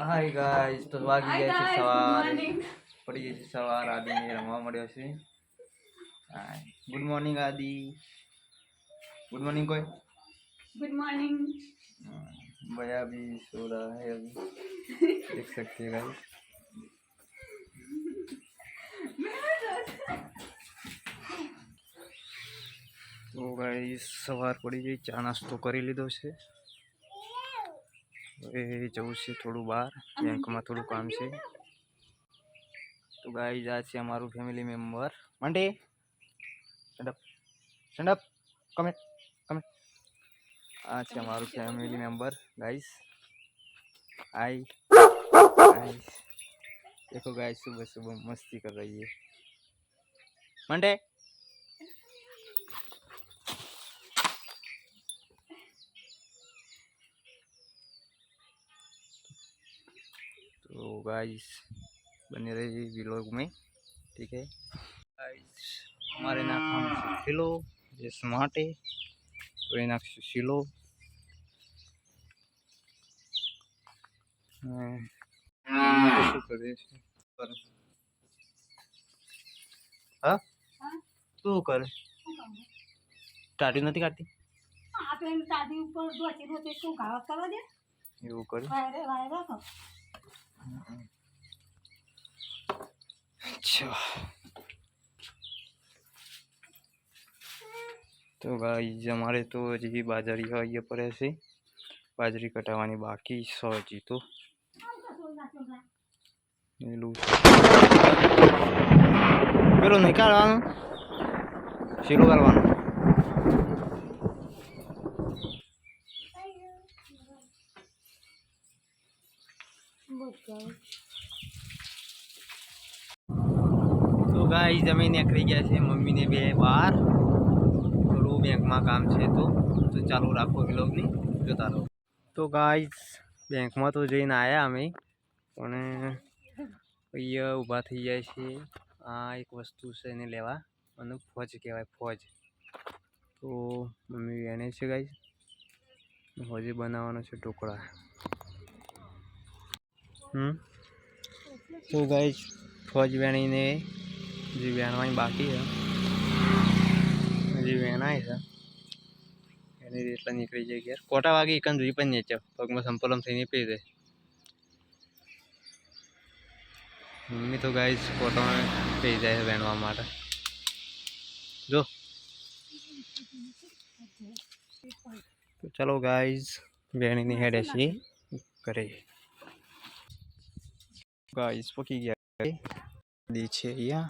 Hi guys તો વાગી Hi ગયા છે guys, good સવાર morning. પડી ગઈ છે સવાર આદિને રમવા મળ્યો છે good morning Adi good morning कोई गुड मॉर्निंग भैया भी सो रहा है अभी देख सकते हैं गाइस તો ગાઈસ સવાર પડી ગઈ ચા નાસ્તો કરી લીધો છે હવે જવું છે થોડું બહાર બેંકમાં થોડું કામ છે તો ગાઈસ આ છે અમારું family member Monday stand up stand up comment comment આ છે અમારું family member guys hi guys देखो गाइस सुबह सुबह मस्ती कर रही है मंडे तो गाइस बने रहिए व्लॉग में ठीक है गाइस हमारे ना काम से किलो જે સ્માર્ટે તો એ નાખશું શીલો હમ. શું કરે છે કરે. હા શું કરે ટાટી નથી કાઢતી આપણે દાદી ઉપર દોચી દોચી શું ઘાવ કરવા દે એવું કરે વાયરે વાયરે રાખો અચ્છા તો ગાઈઝ અમારે તો હજી બાજરી હોય પડે છે બાજરી કટાવવાની બાકી છે હજી તો એલું પેલું નહીં કાઢવાનું શીલું કરવાનું ગાઈ જમીન નીકળી ગયા છે, મમ્મીને બે બહાર થોડું બેંકમાં કામ છે તો તો ચાલુ રાખો વિલોગની, જોતા રહો. તો ગાઈઝ બેંકમાં તો જઈને આવ્યા અમે, પણ અહીંયા ઊભા થઈ જાય છે. આ એક વસ્તુ છે એને લેવા, અને ફોજ કહેવાય, ફોજ. તો મમ્મી એને છે ગાઈઝ ફોજે બનાવવાનો છે ઢોકળા. હમ? તો ગાઈઝ ફોજ વેણીને જે વેણવાની બાકી છે. હજી વેણાય છે. એની એટલા નીકળી જાય ઘેર. કોટા વાગે એકન જોઈ પણ નીચે પગમાં સંપલમ થઈને પી જાય. મમ્મી તો ગાઈસ કોટામાં પી જાય છે વેણવા માટે. જો. તો ચલો ગાઈઝ વેણીની હેડે છે. કરે. ગાઈઝ પકી ગયા. દી છે અહીંયા.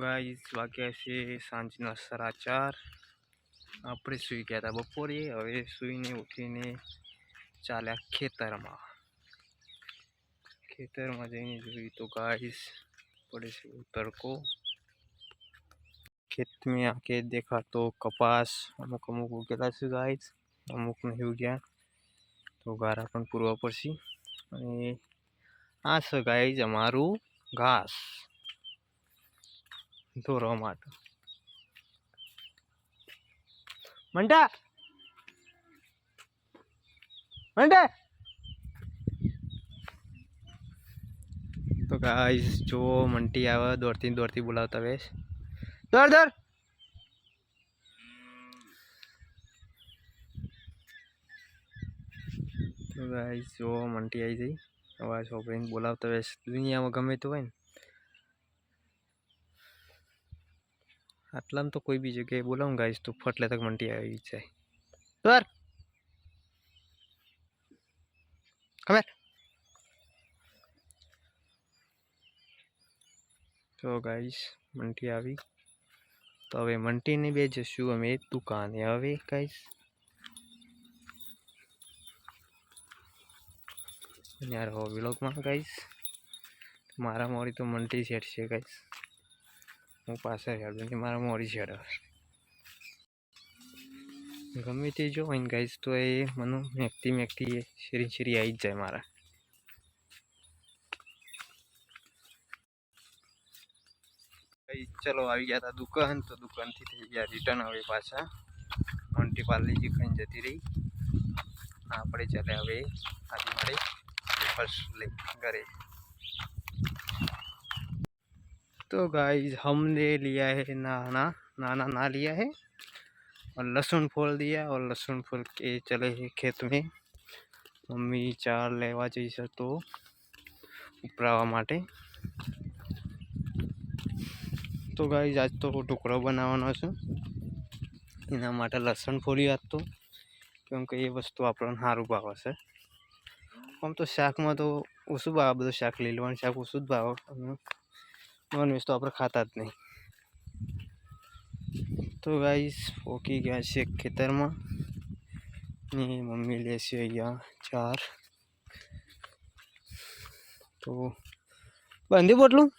ગાઈઝ વાગ્યા છે સાંજના સાડા ચાર આપણે સૂઈ ગયા હતા બપોરે હવે સૂઈને ઉઠીને ચાલ્યા ખેતરમાં ખેતરમાં જઈને જોયું તો ગાઈસ પડે છે તડકો ખેતમાં આખે દેખાતો કપાસ અમુક અમુક ઉગેલા છે ગાઈસ અમુક નહીં ઉગ્યા તો ગારા પણ પૂરવા પડશે અને આ છે ગાઈઝ અમારું ઘાસ દોરવા માટે. મંટા મંટા તો ગાઈસ જો મંટી આવે દોડતી દોડતી બોલાવતા વેશ. દોડ દોડ તો ગાઈસ જો મંટી આવી જઈ અવાજ છોકરીને બોલાવતા વેશ. દુનિયામાં ગમે તે હોય ને. આટલામાં તો કોઈ બી જગ્યાએ બોલાવું ગાઈશ તો ફટલે તક મંટી આવી જાય. સર! ખબર તો ગાઈશ મંટી આવી. તો હવે મંટીને બે જશું અમે દુકાને. હવે ગાઈશ યાર હો વિલોગમાં ગાઈશ મારા મોરી તો મંટી સેટ છે ગાઈશ હું પાસે હેડું મારા મોરી સેટ ગમે તે જો હોય ને ગાઈશ તો એ મને મેકતી મેકતી શીરી શેરી આવી જ જાય મારા. ચલો આવી ગયા હતા દુકાન, તો દુકાનથી થઈ ગયા રિટર્ન હવે પાછા. મોન્ટી પાર્લીજી ખાઈને જતી રહી. આપણે ચાલે હવે આજે મળે ફર્સ્ટ લઈ, ઘરે. तो गाइस हमने लिया है नाना नाना ना लिया है और लहसुन फोड़ दिया और लहसुन फोड़ के चले हैं खेत में મમ્મી ચાર લેવા જઈશે તો ઉપરાવા માટે તો ગાઈઝ આજ તો ઢોકળો બનાવવાનો છે એના માટે લસણ ફોડી તો કેમ કે એ વસ્તુ આપણને સારું ભાવે છે આમ તો શાકમાં તો ઓછું ભાવે બધું શાક લીલવાનું શાક ઓછું જ ભાવે અને નોનવેજ તો આપણે ખાતા જ નહીં તો ગાઈસ પોકી ગયા છે ખેતરમાં ને મમ્મી લે છે અહીંયા ચાર તો બાંધી બોટલું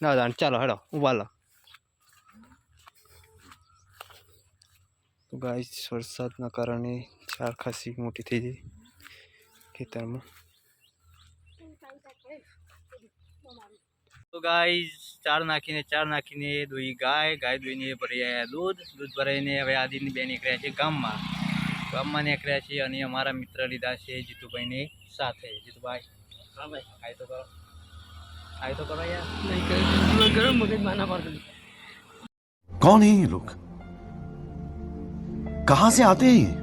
ના દાણ ચાલો હેડો ઉભા લો તો ગાઈસ વરસાદના કારણે ચાર ખાસી મોટી થઈ ગઈ ખેતરમાં તો ગાઈઝ ચાર નાખીને ચાર નાખીને દોઈ ગાય ગાય દોઈને ભરી આવ્યા દૂધ દૂધ ભરાઈને હવે આદિની બે નીકળ્યા છે ગામમાં ગામમાં નીકળ્યા છે અને અમારા મિત્ર લીધા છે જીતુભાઈને સાથે જીતુભાઈ હા ભાઈ આય તો કરો આય તો કરો યાર નહીં કરે ગરમ મગજ માના પડતું कौन है ये लोग कहां से आते हैं ये